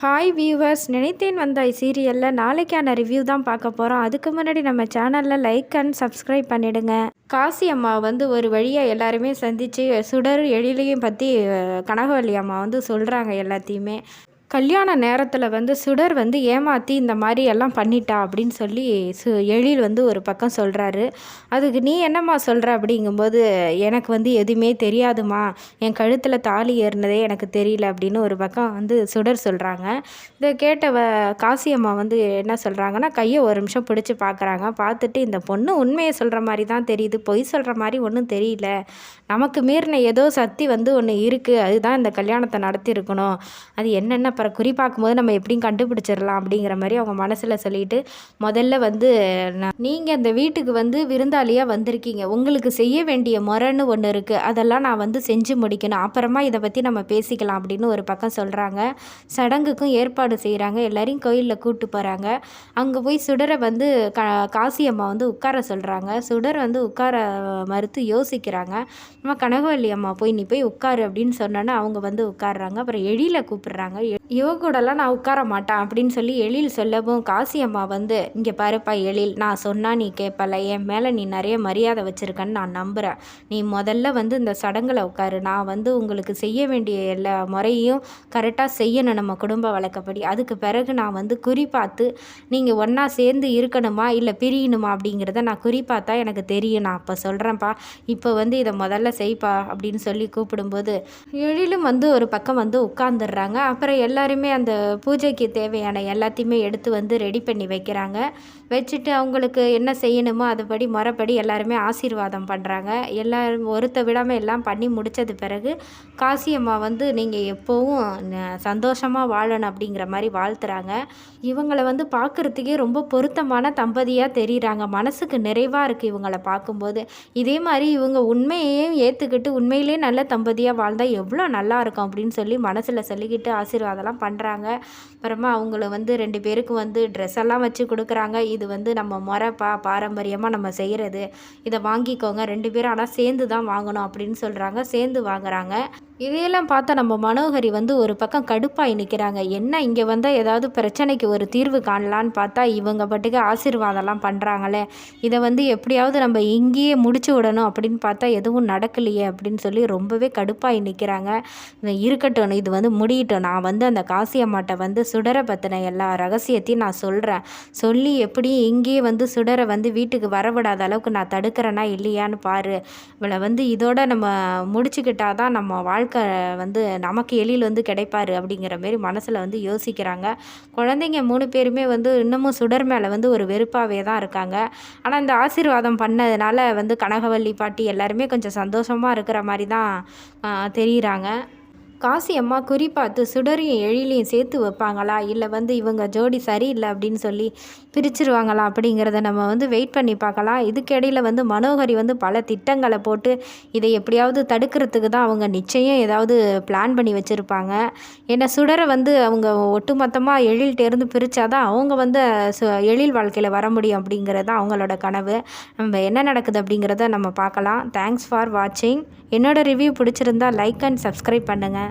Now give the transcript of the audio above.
Hi viewers நினைத்தேன் வந்தாய் சீரியலில் நாளைக்கான ரிவ்யூ தான் பார்க்க போகிறோம் அதுக்கு முன்னாடி நம்ம சேனலில் லைக் அண்ட் சப்ஸ்கிரைப் பண்ணிவிடுங்க காசி அம்மா வந்து ஒரு வழியாக எல்லாருமே சந்தித்து சுடர் எழிலையும் பற்றி கனகவல்லி அம்மா வந்து சொல்கிறாங்க எல்லாத்தையுமே. கல்யாண நேரத்தில் வந்து சுடர் வந்து ஏமாற்றி இந்த மாதிரி எல்லாம் பண்ணிட்டா அப்படின்னு சொல்லி சு எழில் வந்து ஒரு பக்கம் சொல்கிறாரு அதுக்கு நீ என்னம்மா சொல்கிற அப்படிங்கும்போது எனக்கு வந்து எதுவுமே தெரியாதுமா என் கழுத்தில் தாலி ஏறினதே எனக்கு தெரியல அப்படின்னு ஒரு பக்கம் வந்து சுடர் சொல்கிறாங்க இதை கேட்டவ காசியம்மா வந்து என்ன சொல்கிறாங்கன்னா கையை ஒரு நிமிஷம் பிடிச்சி பார்க்குறாங்க பார்த்துட்டு இந்த பொண்ணு உண்மையை சொல்கிற மாதிரி தான் தெரியுது. பொய் சொல்கிற மாதிரி ஒன்றும் தெரியல. நமக்கு மீறின ஏதோ சக்தி வந்து ஒன்று இருக்குது அதுதான் இந்த கல்யாணத்தை நடத்தியிருக்கணும். அது என்னென்ன அப்புறம் குறி பார்க்கும்போது நம்ம எப்படியும் கண்டுபிடிச்சிடலாம் அப்படிங்கிற மாதிரி அவங்க மனசில் சொல்லிட்டு முதல்ல வந்து நீங்கள் இந்த வீட்டுக்கு வந்து விருந்தாளியாக வந்திருக்கீங்க. உங்களுக்கு செய்ய வேண்டிய முறைன்னு ஒன்று இருக்குது அதெல்லாம் நான் வந்து செஞ்சு முடிக்கணும். அப்புறமா இதை பற்றி நம்ம பேசிக்கலாம் அப்படின்னு ஒரு பக்கம் சொல்கிறாங்க சடங்குக்கும் ஏற்பாடு செய்கிறாங்க எல்லாரையும் கோயிலில் கூப்பிட்டு போகிறாங்க அங்கே போய் சுடரை வந்து க காசியம்மா வந்து உட்கார சொல்கிறாங்க சுடர் வந்து உட்கார மறுத்து யோசிக்கிறாங்க. நம்ம கனகவல்லி அம்மா போய் நீ போய் உட்காரு அப்படின்னு சொன்னோன்னே அவங்க வந்து உட்காடுறாங்க அப்புறம் எழில கூப்பிடுறாங்க. இவ கூடலாம் நான் உட்கார மாட்டேன் அப்படின்னு சொல்லி எழில் சொல்லவும் காசி அம்மா வந்து இங்கே பாருப்பா எழில் நான் சொன்னால் நீ கேட்பல என் மேலே நீ நிறைய மரியாதை வச்சுருக்கன்னு நான் நம்புகிறேன் நீ முதல்ல வந்து இந்த சடங்கில் உட்காரு. நான் வந்து உங்களுக்கு செய்ய வேண்டிய எல்லா முறையும் கரெக்டாக செய்யணும் நம்ம குடும்ப வழக்கப்படி. அதுக்கு பிறகு நான் வந்து குறி பார்த்து நீங்கள் ஒன்றா சேர்ந்து இருக்கணுமா இல்லை பிரியணுமா? அப்படிங்கிறத நான் குறி பார்த்தா எனக்கு தெரியும். நான் அப்போ சொல்கிறேன்ப்பா இப்போ வந்து இதை முதல்ல செய்ப்பா அப்படின்னு சொல்லி கூப்பிடும்போது எழிலும் வந்து ஒரு பக்கம் வந்து உட்காந்துடுறாங்க அப்புறம் எல்லாம் எல்லாருமே அந்த பூஜைக்கு தேவையான எல்லாத்தையுமே எடுத்து வந்து ரெடி பண்ணி வைக்கிறாங்க. வச்சுட்டு அவங்களுக்கு என்ன செய்யணுமோ அதுபடி முறைப்படி எல்லாருமே ஆசீர்வாதம் பண்ணுறாங்க எல்லோரும் ஒருத்த விடாமல் எல்லாம் பண்ணி முடித்தது பிறகு காசியம்மா வந்து நீங்கள் எப்போவும் சந்தோஷமாக வாழணும் அப்படிங்கிற மாதிரி வாழ்த்துறாங்க. இவங்களை வந்து பார்க்குறதுக்கே ரொம்ப பொருத்தமான தம்பதியாக தெரிகிறாங்க மனசுக்கு நிறைவாக இருக்குது இவங்களை பார்க்கும்போது இதே மாதிரி இவங்க உண்மையையும் ஏற்றுக்கிட்டு உண்மையிலே நல்ல தம்பதியாக வாழ்ந்தால் எவ்வளோ நல்லா இருக்கும் அப்படின்னு சொல்லி மனசில் சொல்லிக்கிட்டு ஆசீர்வாதம்லாம் பண்ணுறாங்க அப்புறமா அவங்கள வந்து ரெண்டு பேருக்கும் வந்து ட்ரெஸ் எல்லாம் வச்சு கொடுக்குறாங்க. இது வந்து நம்ம முறைப்பா பாரம்பரியமாக நம்ம செய்கிறது இதை வாங்கிக்கோங்க. ரெண்டு பேரும் ஆனால் சேர்ந்து தான் வாங்கணும் அப்படின்னு சொல்கிறாங்க சேர்ந்து வாங்குறாங்க. இதையெல்லாம் பார்த்தா நம்ம மனோகரி வந்து ஒரு பக்கம் கடுப்பாகி நிற்கிறாங்க என்ன இங்கே வந்தால் ஏதாவது பிரச்சனைக்கு ஒரு தீர்வு காணலான்னு பார்த்தா இவங்க பாட்டுக்கு ஆசீர்வாதம்லாம் பண்ணுறாங்களே இதை வந்து எப்படியாவது நம்ம இங்கேயே முடிச்சு விடணும் அப்படின்னு பார்த்தா எதுவும் நடக்கலையே அப்படின்னு சொல்லி ரொம்பவே கடுப்பாகி நிற்கிறாங்க இருக்கட்டும் இது வந்து முடியட்டும். நான் வந்து அந்த காசியம்மாட்டை வந்து சுடரை பற்றின எல்லா ரகசியத்தையும் நான் சொல்கிறேன் சொல்லி எப்படியும் இங்கேயே வந்து சுடரை வந்து வீட்டுக்கு வரவிடாத அளவுக்கு நான் தடுக்கிறேன்னா இல்லையான்னு பாரு. இவளை வந்து இதோட நம்ம முடிச்சுக்கிட்டாதான் நம்ம வாழ்க்கை வாழ்க்கை வந்து நமக்கு எழில் வந்து கிடைப்பாரு அப்படிங்கிற மாரி மனசில் வந்து யோசிக்கிறாங்க. குழந்தைங்க மூணு பேருமே வந்து இன்னமும் சுடர் மேலே வந்து ஒரு வெறுப்பாகவே தான் இருக்காங்க. ஆனால் இந்த ஆசீர்வாதம் பண்ணதுனால வந்து கனகவல்லி பாட்டி எல்லாருமே கொஞ்சம் சந்தோஷமாக இருக்கிற மாதிரி தான் தெரிகிறாங்க காசி அம்மா குறி பார்த்து சுடரையும் எழிலையும் சேர்த்து வைப்பாங்களா? இல்லை வந்து இவங்க ஜோடி சரியில்லை அப்படின்னு சொல்லி பிரிச்சிருவாங்களா அப்படிங்கிறத நம்ம வந்து வெயிட் பண்ணி பார்க்கலாம். இதுக்கிடையில் வந்து மனோகரி வந்து பல திட்டங்களை போட்டு இதை எப்படியாவது தடுக்கிறதுக்கு தான் அவங்க நிச்சயம் ஏதாவது பிளான் பண்ணி வச்சுருப்பாங்க. ஏன்னா சுடரை வந்து அவங்க ஒட்டுமொத்தமாக எழில்கிட்டேருந்து பிரித்தாதான் அவங்க வந்து எழில் வாழ்க்கையில் வர முடியும் அப்படிங்கிறது தான் அவங்களோட கனவு. நம்ம என்ன நடக்குது அப்படிங்கிறத நம்ம பார்க்கலாம். தேங்க்ஸ் ஃபார் வாட்சிங் என்னோடய ரிவ்யூ பிடிச்சிருந்தா லைக் அண்ட் சப்ஸ்கிரைப் பண்ணுங்கள்